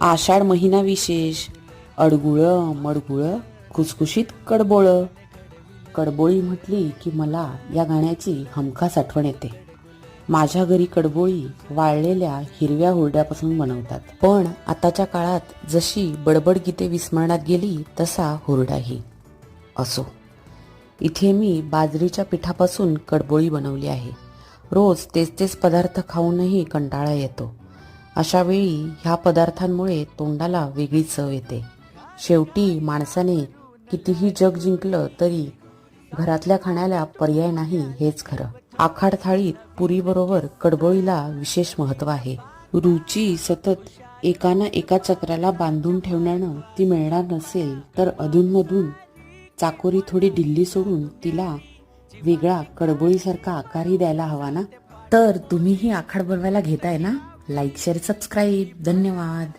आषाढ महिना विशेष. अडगुळं मडगुळं खुसखुशीत कडबोळं. कडबोळी म्हटली की मला या गाण्याची हमखास आठवण येते. माझ्या घरी कडबोळी वाळलेल्या हिरव्या हुरड्यापासून बनवतात. पण आताच्या काळात जशी बडबड गीते विस्मरणात गेली तसा हुरडाही असो. इथे मी बाजरीच्या पिठापासून कडबोळी बनवली आहे. रोज तेच तेच पदार्थ खाऊनही कंटाळा येतो. अशा वेळी ह्या पदार्थांमुळे तोंडाला वेगळी चव येते. शेवटी माणसाने कितीही जग जिंकलं तरी घरातल्या खाण्याला पर्याय नाही हेच खरं. आखाड थाळीत पुरीबरोबर कडबोळीला विशेष महत्त्व आहे. रुची सतत एकानं एका चक्राला बांधून ठेवण्यानं ती मिळणार नसेल तर अधूनमधून चाकोरी थोडी ढिल्ली सोडून तिला वेगळा कडबोळीसारखा आकारही द्यायला हवा ना? तर तुम्हीही आखाड बनवायला घेताय ना? लाईक शेअर सबस्क्राईब धन्यवाद.